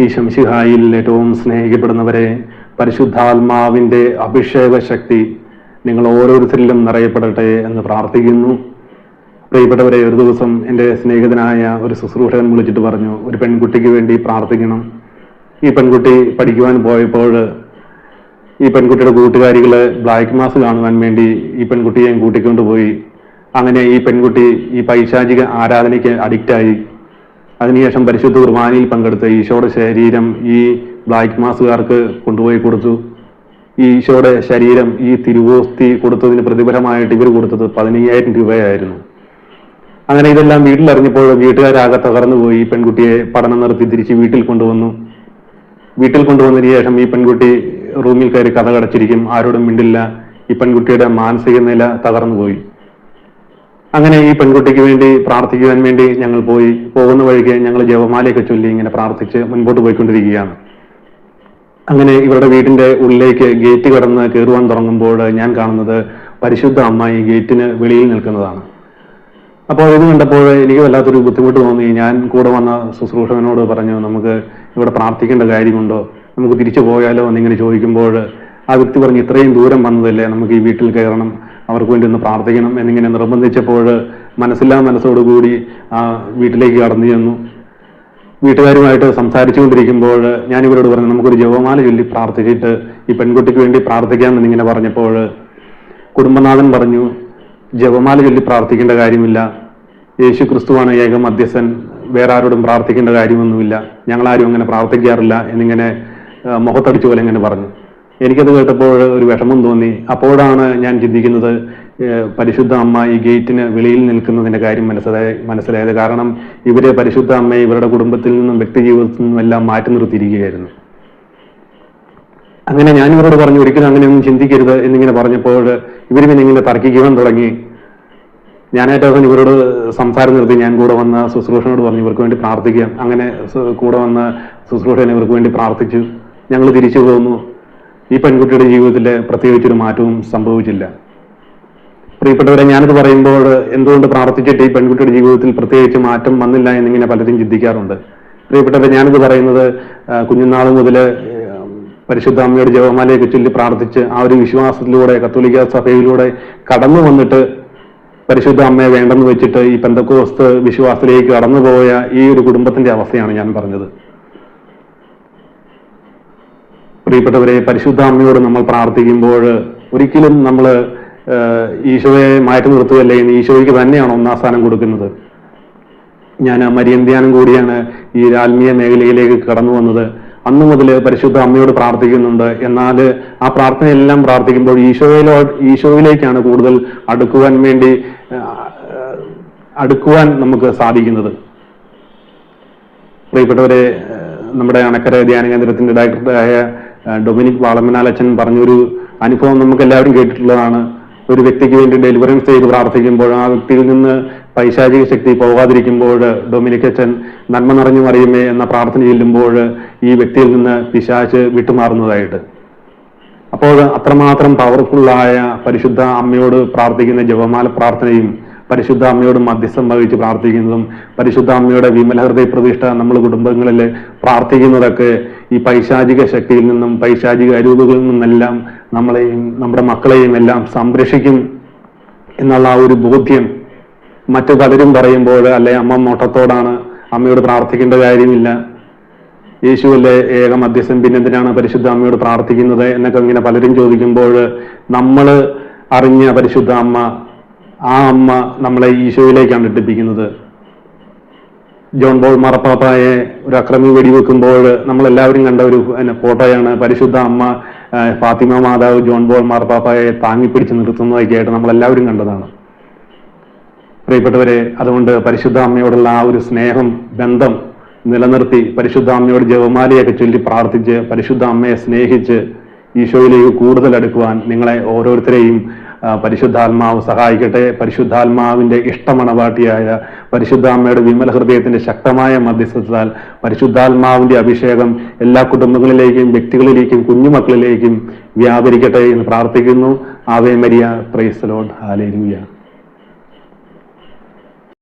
ഈ ശംശിഹായിൽ ഏറ്റവും സ്നേഹിക്കപ്പെടുന്നവരെ പരിശുദ്ധാത്മാവിന്റെ അഭിഷേക ശക്തി നിങ്ങൾ ഓരോരുത്തരിലും നിറയപ്പെടട്ടെ എന്ന് പ്രാർത്ഥിക്കുന്നു. പ്രിയപ്പെട്ടവരെ ഒരു ദിവസം എന്റെ സ്നേഹിതനായ ഒരു ശുശ്രൂഷകൻ വിളിച്ചിട്ട് പറഞ്ഞു ഒരു പെൺകുട്ടിക്ക് വേണ്ടി പ്രാർത്ഥിക്കണം. ഈ പെൺകുട്ടി പഠിക്കുവാൻ പോയപ്പോൾ ഈ പെൺകുട്ടിയുടെ കൂട്ടുകാരികൾ ബ്ലാക്ക് മാസ് കാണുവാൻ വേണ്ടി ഈ പെൺകുട്ടിയെയും കൂട്ടിക്കൊണ്ടുപോയി അങ്ങനെ ഈ പെൺകുട്ടി ഈ പൈശാചിക ആരാധനയ്ക്ക് അഡിക്റ്റായി അതിനുശേഷം പരിശുദ്ധ കുർബാനയിൽ പങ്കെടുത്ത ഈശോയുടെ ശരീരം ഈ ബ്ലാക്ക് മാസുകാർക്ക് കൊണ്ടുപോയി കൊടുത്തു. ഈശോയുടെ ശരീരം ഈ തിരുവോസ്തി കൊടുത്തതിന് പ്രതിഫലമായിട്ട് ഇവർ കൊടുത്തത് പതിനയ്യായിരം രൂപയായിരുന്നു. അങ്ങനെ ഇതെല്ലാം വീട്ടിലറിഞ്ഞപ്പോൾ വീട്ടുകാരാകെ തകർന്നു പോയി. ഈ പെൺകുട്ടിയെ പഠനം നിർത്തി തിരിച്ച് വീട്ടിൽ കൊണ്ടുവന്നു. വീട്ടിൽ കൊണ്ടുവന്നതിന് ശേഷം ഈ പെൺകുട്ടി റൂമിൽ കയറി കഥ കടച്ചിരിക്കും. ആരോടും മിണ്ടില്ല. ഈ പെൺകുട്ടിയുടെ മാനസിക നില തകർന്നു പോയി. അങ്ങനെ ഈ പെൺകുട്ടിക്ക് വേണ്ടി പ്രാർത്ഥിക്കുവാൻ വേണ്ടി ഞങ്ങൾ പോയി. പോകുന്ന വഴിക്ക് ഞങ്ങൾ ജപമാലയൊക്കെ ചൊല്ലി ഇങ്ങനെ പ്രാർത്ഥിച്ച് മുൻപോട്ട് പോയിക്കൊണ്ടിരിക്കുകയാണ്. അങ്ങനെ ഇവരുടെ വീടിന്റെ ഉള്ളിലേക്ക് ഗേറ്റ് കടന്ന് കയറുവാൻ തുടങ്ങുമ്പോൾ ഞാൻ കാണുന്നത് പരിശുദ്ധ അമ്മ ഈ ഗേറ്റിന് വെളിയിൽ നിൽക്കുന്നതാണ്. അപ്പോൾ ഇത് കണ്ടപ്പോൾ എനിക്ക് വല്ലാത്തൊരു ബുദ്ധിമുട്ട് തോന്നി. ഞാൻ കൂടെ വന്ന ശുശ്രൂഷകനോട് പറഞ്ഞു നമുക്ക് ഇവിടെ പ്രാർത്ഥിക്കേണ്ട കാര്യമുണ്ടോ? നമുക്ക് തിരിച്ചു പോയാലോ? എന്നിങ്ങനെ ചോദിക്കുമ്പോൾ ആ വ്യക്തി പറഞ്ഞു ഇത്രയും ദൂരം വന്നതല്ലേ നമുക്ക് ഈ വീട്ടിൽ കയറണം. അവർക്ക് വേണ്ടി ഒന്ന് പ്രാർത്ഥിക്കണം എന്നിങ്ങനെ നിർബന്ധിച്ചപ്പോൾ മനസ്സില്ലാ മനസ്സോടുകൂടി ആ വീട്ടിലേക്ക് കടന്നു ചെന്നു. വീട്ടുകാരുമായിട്ട് സംസാരിച്ചുകൊണ്ടിരിക്കുമ്പോൾ ഞാൻ ഇവരോട് പറഞ്ഞു നമുക്കൊരു ജപമാല ചൊല്ലി പ്രാർത്ഥിച്ചിട്ട് ഈ പെൺകുട്ടിക്ക് വേണ്ടി പ്രാർത്ഥിക്കാം എന്നിങ്ങനെ പറഞ്ഞപ്പോൾ കുടുംബനാഥൻ പറഞ്ഞു ജപമാല ചൊല്ലി പ്രാർത്ഥിക്കേണ്ട കാര്യമില്ല. യേശു ക്രിസ്തുവാണ് ഏക മധ്യസ്ഥൻ. വേറെ ആരോടും പ്രാർത്ഥിക്കേണ്ട കാര്യമൊന്നുമില്ല. ഞങ്ങളാരും അങ്ങനെ പ്രാർത്ഥിക്കാറില്ല എന്നിങ്ങനെ മുഖത്തടിച്ചു പോലെ ഇങ്ങനെ പറഞ്ഞു. എനിക്കത് കേട്ടപ്പോൾ ഒരു വിഷമം തോന്നി. അപ്പോഴാണ് ഞാൻ ചിന്തിക്കുന്നത് പരിശുദ്ധ അമ്മ ഈ ഗേറ്റിന് വെളിയിൽ നിൽക്കുന്നതിന്റെ കാര്യം മനസ്സിലായ മനസ്സിലായത്. കാരണം ഇവരെ പരിശുദ്ധ അമ്മയെ ഇവരുടെ കുടുംബത്തിൽ നിന്നും വ്യക്തി ജീവിതത്തിൽ നിന്നും എല്ലാം മാറ്റി നിർത്തിയിരിക്കുകയായിരുന്നു. അങ്ങനെ ഞാൻ ഇവരോട് പറഞ്ഞു ഒരിക്കലും അങ്ങനെയൊന്നും ചിന്തിക്കരുത് എന്നിങ്ങനെ പറഞ്ഞപ്പോൾ ഇവർ പിന്നെ ഇങ്ങനെ തർക്കിക്കുവാൻ തുടങ്ങി. ഞാനായിട്ട് അവൻ ഇവരോട് സംസാരം നിർത്തി. ഞാൻ കൂടെ വന്ന ശുശ്രൂഷനോട് പറഞ്ഞു ഇവർക്ക് വേണ്ടി പ്രാർത്ഥിക്കാം. അങ്ങനെ കൂടെ വന്ന ശുശ്രൂഷൻ ഇവർക്ക് വേണ്ടി പ്രാർത്ഥിച്ചു. ഞങ്ങൾ തിരിച്ചു പോന്നു. ഈ പെൺകുട്ടിയുടെ ജീവിതത്തിൽ പ്രത്യേകിച്ചൊരു മാറ്റവും സംഭവിച്ചില്ല. പ്രിയപ്പെട്ടവരെ ഞാനിത് പറയുമ്പോൾ എന്തുകൊണ്ട് പ്രാർത്ഥിച്ചിട്ട് ഈ പെൺകുട്ടിയുടെ ജീവിതത്തിൽ പ്രത്യേകിച്ച് മാറ്റം വന്നില്ല എന്നിങ്ങനെ പലരും ചിന്തിക്കാറുണ്ട്. പ്രിയപ്പെട്ടവരെ ഞാനിത് പറയുന്നത് കുഞ്ഞുനാൾ മുതൽ പരിശുദ്ധ അമ്മയുടെ ജപമാലയൊക്കെ ചൊല്ലി പ്രാർത്ഥിച്ച് ആ ഒരു വിശ്വാസത്തിലൂടെ കത്തോലിക്ക സഭയിലൂടെ കടന്നു വന്നിട്ട് പരിശുദ്ധ അമ്മയെ വേണ്ടെന്ന് വെച്ചിട്ട് ഈ പെന്തക്കോസ്ത് വിശ്വാസത്തിലേക്ക് കടന്നുപോയ ഈ ഒരു കുടുംബത്തിന്റെ അവസ്ഥയാണ് ഞാൻ പറഞ്ഞത്. പ്രിയപ്പെട്ടവരെ പരിശുദ്ധ അമ്മയോട് നമ്മൾ പ്രാർത്ഥിക്കുമ്പോൾ ഒരിക്കലും നമ്മൾ ഈശോയെ മാറ്റി നിർത്തുകയല്ലേ ഈശോയ്ക്ക് തന്നെയാണ് ഒന്നാം സ്ഥാനം കൊടുക്കുന്നത്. ഞാൻ മരിയന്ത്യാനം കൂടിയാണ് ഈ ആത്മീയ മേഖലയിലേക്ക് കടന്നു വന്നത്. അന്ന് മുതൽ പരിശുദ്ധ അമ്മയോട് പ്രാർത്ഥിക്കുന്നുണ്ട്. എന്നാൽ ആ പ്രാർത്ഥനയെല്ലാം പ്രാർത്ഥിക്കുമ്പോൾ ഈശോയിലോ ഈശോയിലേക്കാണ് കൂടുതൽ അടുക്കുവാൻ വേണ്ടി അടുക്കുവാൻ നമുക്ക് സാധിക്കുന്നത്. പ്രിയപ്പെട്ടവരെ നമ്മുടെ അണക്കര ധ്യാന കേന്ദ്രത്തിന്റെ ഡയറക്ടറായ ഡൊമിനിക് വാളമനാലച്ചൻ പറഞ്ഞൊരു അനുഭവം നമുക്ക് എല്ലാവരും കേട്ടിട്ടുള്ളതാണ്. ഒരു വ്യക്തിക്ക് വേണ്ടി ഡെലിവറൻസ് ചെയ്ത് പ്രാർത്ഥിക്കുമ്പോൾ ആ വ്യക്തിയിൽ നിന്ന് പൈശാചിക ശക്തി പോകാതിരിക്കുമ്പോൾ ഡൊമിനിക് അച്ഛൻ നന്മ നിറഞ്ഞു മറിയുമേ എന്ന പ്രാർത്ഥന ചെല്ലുമ്പോൾ ഈ വ്യക്തിയിൽ നിന്ന് പിശാച്ച് വിട്ടുമാറുന്നതായിട്ട്. അപ്പോൾ അത്രമാത്രം പവർഫുള്ളായ പരിശുദ്ധ അമ്മയോട് പ്രാർത്ഥിക്കുന്ന ജപമാല പ്രാർത്ഥനയും പരിശുദ്ധ അമ്മയോട് മധ്യസ്ഥം വഹിച്ച് പ്രാർത്ഥിക്കുന്നതും പരിശുദ്ധ അമ്മയുടെ വിമല ഹൃദയ പ്രതിഷ്ഠ നമ്മൾ കുടുംബങ്ങളിൽ പ്രാർത്ഥിക്കുന്നതൊക്കെ ഈ പൈശാചിക ശക്തിയിൽ നിന്നും പൈശാചിക അരൂപകളിൽ നിന്നെല്ലാം നമ്മളെയും നമ്മുടെ മക്കളെയും എല്ലാം സംരക്ഷിക്കും എന്നുള്ള ആ ഒരു ബോധ്യം മറ്റു പലരും പറയുമ്പോൾ അല്ലെ അമ്മ മോട്ടത്തോടാണ് അമ്മയോട് പ്രാർത്ഥിക്കേണ്ട കാര്യമില്ല. യേശുവല്ലേ ഏക മധ്യസ്ഥൻ പിന്നെന്തിനാണ് പരിശുദ്ധ അമ്മയോട് പ്രാർത്ഥിക്കുന്നത് എന്നൊക്കെ ഇങ്ങനെ പലരും ചോദിക്കുമ്പോൾ നമ്മൾ അറിഞ്ഞ പരിശുദ്ധ അമ്മ ആ അമ്മ നമ്മളെ ഈശോയിലേക്കാണ് ഇട്ടിപ്പിക്കുന്നത് ജോൺ ബോൾ മറപ്പാപ്പായെ ഒരു അക്രമി വെടിവെക്കുമ്പോൾ നമ്മളെല്ലാവരും കണ്ട ഒരു ഫോട്ടോയാണ്. പരിശുദ്ധ അമ്മ ഫാത്തിമ മാതാവ് ജോൺ ബോൾ മാർപ്പാപ്പായെ താങ്ങിപ്പിടിച്ച് നിർത്തുന്നതൊക്കെ ആയിട്ട് നമ്മളെല്ലാവരും കണ്ടതാണ്. പ്രിയപ്പെട്ടവരെ അതുകൊണ്ട് പരിശുദ്ധ അമ്മയോടുള്ള ആ ഒരു സ്നേഹം ബന്ധം നിലനിർത്തി പരിശുദ്ധ അമ്മയോട് ജപമാലയൊക്കെ ചൊല്ലി പ്രാർത്ഥിച്ച് പരിശുദ്ധ അമ്മയെ സ്നേഹിച്ച് ഈശോയിലേക്ക് കൂടുതൽ അടുക്കുവാൻ നിങ്ങളെ ഓരോരുത്തരെയും പരിശുദ്ധാത്മാവ് സഹായിക്കട്ടെ. പരിശുദ്ധാത്മാവിന്റെ ഇഷ്ടമണവാട്ടിയായ പരിശുദ്ധ അമ്മയുടെ വിമല ഹൃദയത്തിന്റെ ശക്തമായ മധ്യസ്ഥത്താൽ പരിശുദ്ധാത്മാവിന്റെ അഭിഷേകം എല്ലാ കുടുംബങ്ങളിലേക്കും വ്യക്തികളിലേക്കും കുഞ്ഞുമക്കളിലേക്കും വ്യാപരിക്കട്ടെ എന്ന് പ്രാർത്ഥിക്കുന്നു. Ave Maria. Price load